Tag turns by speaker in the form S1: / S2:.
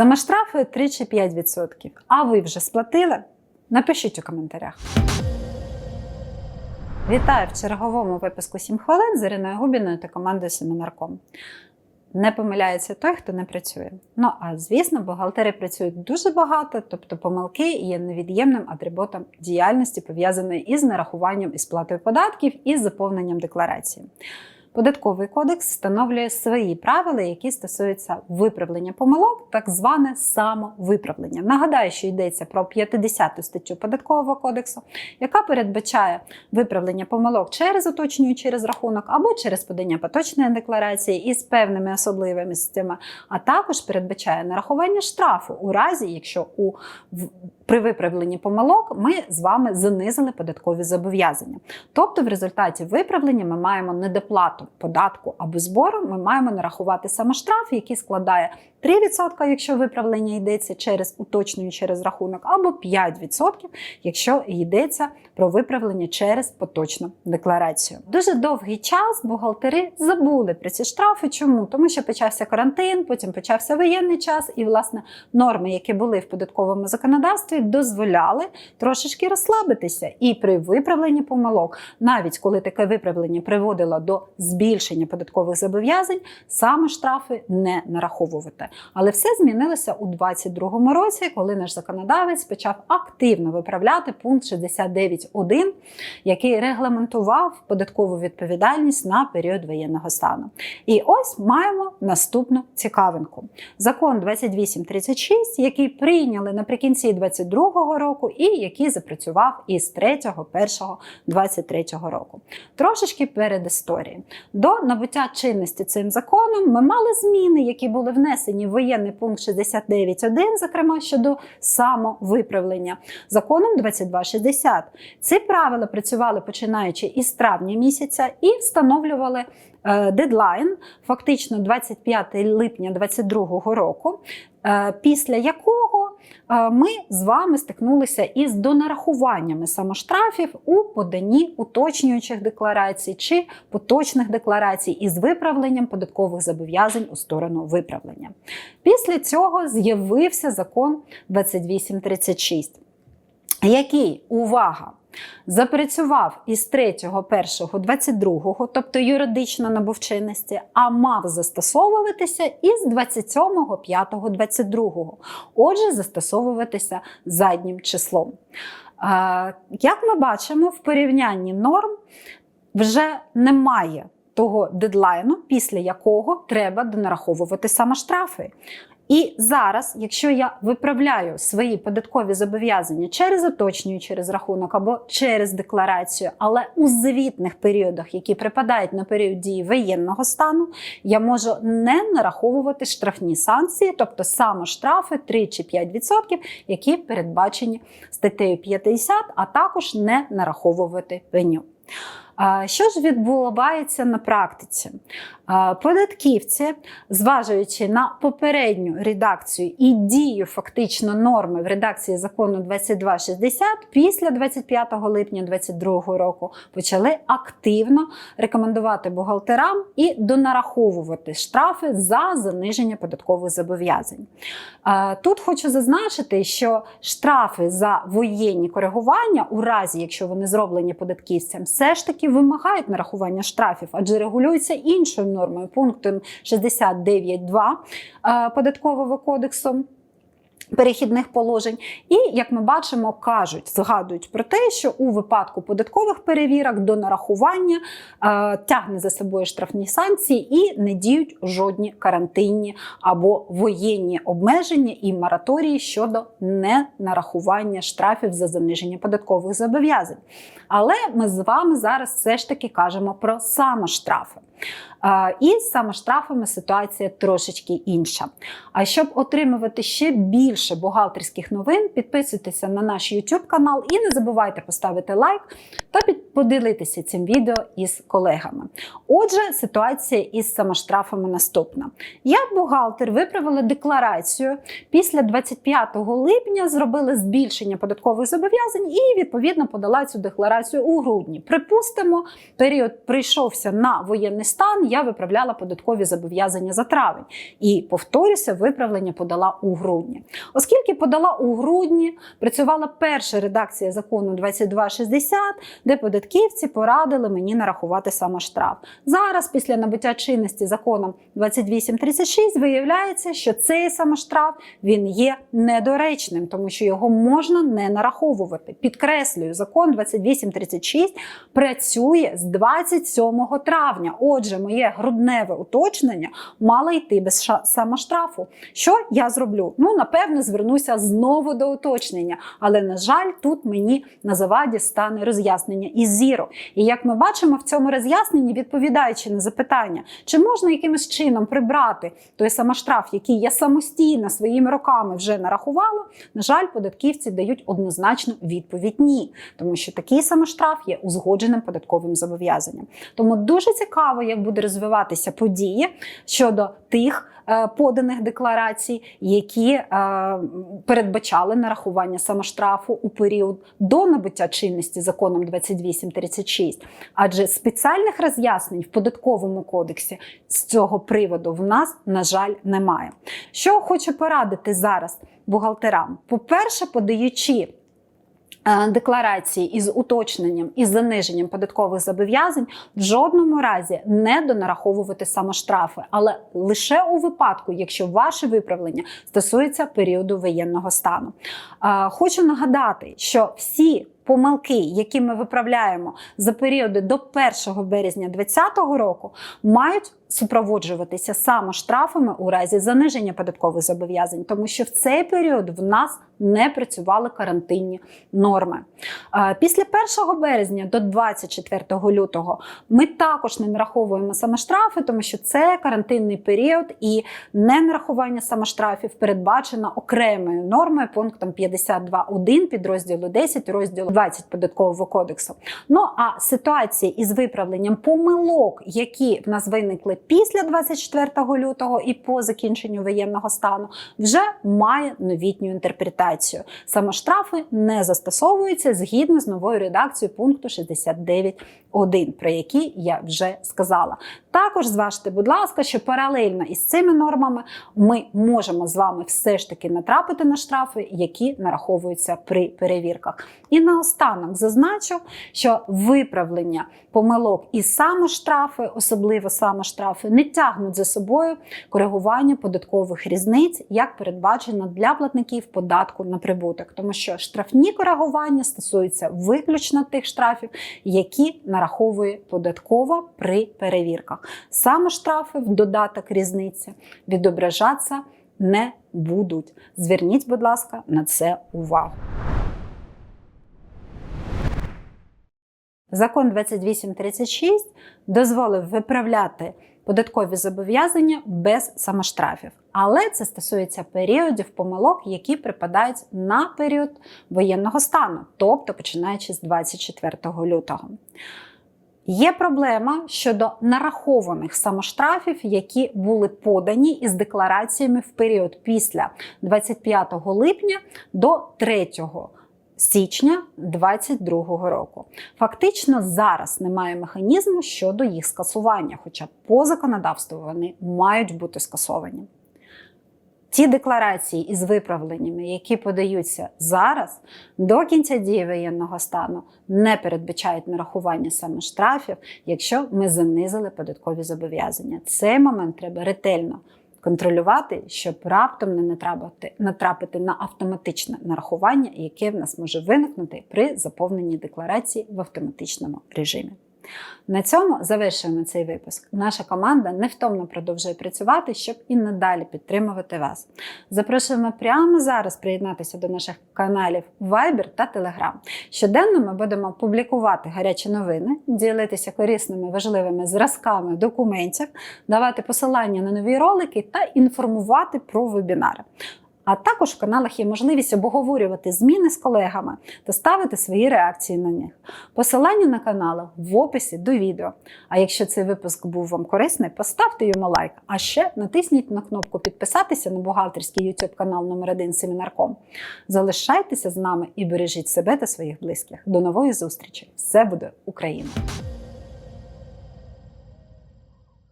S1: Самоштрафи 3 чи 5%. А ви вже сплатили? Напишіть у коментарях. Вітаю в черговому випуску 7 хвилин з Іриною Губіною та командою Семінарком. Не помиляється той, хто не працює. Ну а звісно, бухгалтери працюють дуже багато, тобто помилки є невід'ємним атрибутом діяльності, пов'язаної із нарахуванням і сплатою податків і заповненням декларації. Податковий кодекс встановлює свої правила, які стосуються виправлення помилок, так зване самовиправлення. Нагадаю, що йдеться про 50 статтю податкового кодексу, яка передбачає виправлення помилок через уточнюючий розрахунок або через подання поточної декларації із певними особливостями, а також передбачає нарахування штрафу у разі, якщо у при виправленні помилок ми з вами занизили податкові зобов'язання. Тобто, в результаті виправлення ми маємо недоплату податку або збору, ми маємо нарахувати саме штраф, який складає 3%, якщо виправлення йдеться через уточнюючий розрахунок, або 5%, якщо йдеться про виправлення через поточну декларацію. Дуже довгий час бухгалтери забули про ці штрафи. Чому? Тому що почався карантин, потім почався воєнний час, і власне норми, які були в податковому законодавстві, дозволяли трошечки розслабитися. І при виправленні помилок, навіть коли таке виправлення приводило до збільшення податкових зобов'язань, саме штрафи не нараховувати. Але все змінилося у 2022 році, коли наш законодавець почав активно виправляти пункт 69.1, який регламентував податкову відповідальність на період воєнного стану. І ось маємо наступну цікавинку. Закон 2836, який прийняли наприкінці 2022 року, і який запрацював із 3.1.23 року. Трошечки перед історією. До набуття чинності цим законом ми мали зміни, які були внесені в воєнний пункт 69.1, зокрема щодо самовиправлення законом 2260. Ці правила працювали починаючи із травня місяця і встановлювали е, дедлайн, фактично 25 липня 2022 року, е, після якого ми з вами стикнулися із донарахуваннями самоштрафів у поданні уточнюючих декларацій чи поточних декларацій із виправленням податкових зобов'язань у сторону виправлення. Після цього з'явився закон 2836, який увага! Запрацював із 3.1.22, тобто юридично набув чинності, а мав застосовуватися із 27.5.22. Отже, застосовуватися заднім числом. Як ми бачимо, в порівнянні норм вже немає того дедлайну, після якого треба донараховувати саме штрафи. І зараз, якщо я виправляю свої податкові зобов'язання через уточнюючий розрахунок або через декларацію, але у звітних періодах, які припадають на період дії воєнного стану, я можу не нараховувати штрафні санкції, тобто саме штрафи 3 чи 5%, які передбачені статтею 50, а також не нараховувати пеню. Що ж відбувається на практиці? Податківці, зважуючи на попередню редакцію і дію фактично норми в редакції закону 2260, після 25 липня 2022 року почали активно рекомендувати бухгалтерам і донараховувати штрафи за заниження податкових зобов'язань. Тут хочу зазначити, що штрафи за воєнні коригування, у разі якщо вони зроблені податківцям, все ж таки вимагають нарахування штрафів, адже регулюються іншою нормою пунктом 69.2 е, податкового кодексу. Перехідних положень, і як ми бачимо, кажуть, згадують про те, що у випадку податкових перевірок до нарахування е, тягне за собою штрафні санкції і не діють жодні карантинні або воєнні обмеження і мораторії щодо ненарахування штрафів за заниження податкових зобов'язань. Але ми з вами зараз все ж таки кажемо про самоштрафи. І з самоштрафами ситуація трошечки інша. А щоб отримувати ще більше бухгалтерських новин, підписуйтеся на наш YouTube канал і не забувайте поставити лайк та підписатися поділитися цим відео із колегами. Отже, ситуація із самоштрафами наступна. Я, бухгалтер, виправила декларацію. Після 25 липня зробили збільшення податкових зобов'язань і відповідно подала цю декларацію у грудні. Припустимо, період прийшовся на воєнний стан. Я виправляла податкові зобов'язання за травень. І повторюся, виправлення подала у грудні. Оскільки подала у грудні, працювала перша редакція закону 2260, де податківці порадили мені нарахувати самоштраф. Зараз, після набуття чинності законом 2836, виявляється, що цей самоштраф він є недоречним, тому що його можна не нараховувати. Підкреслюю, закон 2836 працює з 27 травня. Отже, моє грудневе уточнення мало йти без самоштрафу. Що я зроблю? Ну, напевно, звернуся знову до уточнення, але на жаль, тут мені на заваді стане роз'яснення із зіро. І як ми бачимо в цьому роз'ясненні, відповідаючи на запитання, чи можна якимось чином прибрати той самоштраф, який я самостійно своїми роками вже нарахувала, на жаль, податківці дають однозначну відповідь ні, тому що такий самоштраф є узгодженим податковим зобов'язанням. Тому дуже цікаво, як буде розвиватися події щодо тих поданих декларацій, які е, передбачали нарахування самоштрафу у період до набуття чинності законом 2836. Адже спеціальних роз'яснень в податковому кодексі з цього приводу в нас, на жаль, немає. Що хочу порадити зараз бухгалтерам? По-перше, подаючи е, декларації із уточненням і заниженням податкових зобов'язань в жодному разі не донараховувати самоштрафи, але лише у випадку, якщо ваше виправлення стосується періоду воєнного стану. Е, Хочу нагадати, що всі помилки, які ми виправляємо за періоди до 1 березня 2020 року, мають супроводжуватися самоштрафами у разі заниження податкових зобов'язань, тому що в цей період в нас не працювали карантинні норми. Е, Після 1 березня до 24 лютого ми також не нараховуємо самоштрафи, тому що це карантинний період і не нарахування самоштрафів передбачено окремою нормою пунктом 52.1 підрозділу 10 розділу 20 податкового кодексу. Ну а ситуація із виправленням помилок, які в нас виникли після 24 лютого і по закінченню воєнного стану, вже має новітню інтерпретацію. Самоштрафи не застосовуються згідно з новою редакцією пункту 69.1, про які я вже сказала. Також зважте, будь ласка, що паралельно із цими нормами ми можемо з вами все ж таки натрапити на штрафи, які нараховуються при перевірках. І наостанок зазначу, що виправлення помилок і самоштрафи, особливо самоштрафи, не тягнуть за собою коригування податкових різниць, як передбачено для платників податку на прибуток, тому що штрафні коригування стосуються виключно тих штрафів, які нараховує податкова при перевірках. Саме штрафи в додаток різниці відображатися не будуть. Зверніть, будь ласка, на це увагу. Закон 2836 дозволив виправляти податкові зобов'язання без самоштрафів. Але це стосується періодів помилок, які припадають на період воєнного стану, тобто починаючи з 24 лютого. Є проблема щодо нарахованих самоштрафів, які були подані із деклараціями в період після 25 липня до 3 січня 2022 року. Фактично зараз немає механізму щодо їх скасування, хоча по законодавству вони мають бути скасовані. Ті декларації із виправленнями, які подаються зараз, до кінця дії воєнного стану, не передбачають нарахування саме штрафів, якщо ми занизили податкові зобов'язання. Цей момент треба ретельно контролювати, щоб раптом не натрапити, натрапити на автоматичне нарахування, яке в нас може виникнути при заповненні декларації в автоматичному режимі. На цьому завершуємо цей випуск. Наша команда невтомно продовжує працювати, щоб і надалі підтримувати вас. Запрошуємо прямо зараз приєднатися до наших каналів Viber та Telegram. Щоденно ми будемо публікувати гарячі новини, ділитися корисними важливими зразками документів, давати посилання на нові ролики та інформувати про вебінари. А також в каналах є можливість обговорювати зміни з колегами та ставити свої реакції на них. Посилання на канали в описі до відео. А якщо цей випуск був вам корисний, поставте йому лайк. А ще натисніть на кнопку підписатися на бухгалтерський YouTube канал номер 1 Семінарком. Залишайтеся з нами і бережіть себе та своїх близьких. До нової зустрічі! Все буде Україна!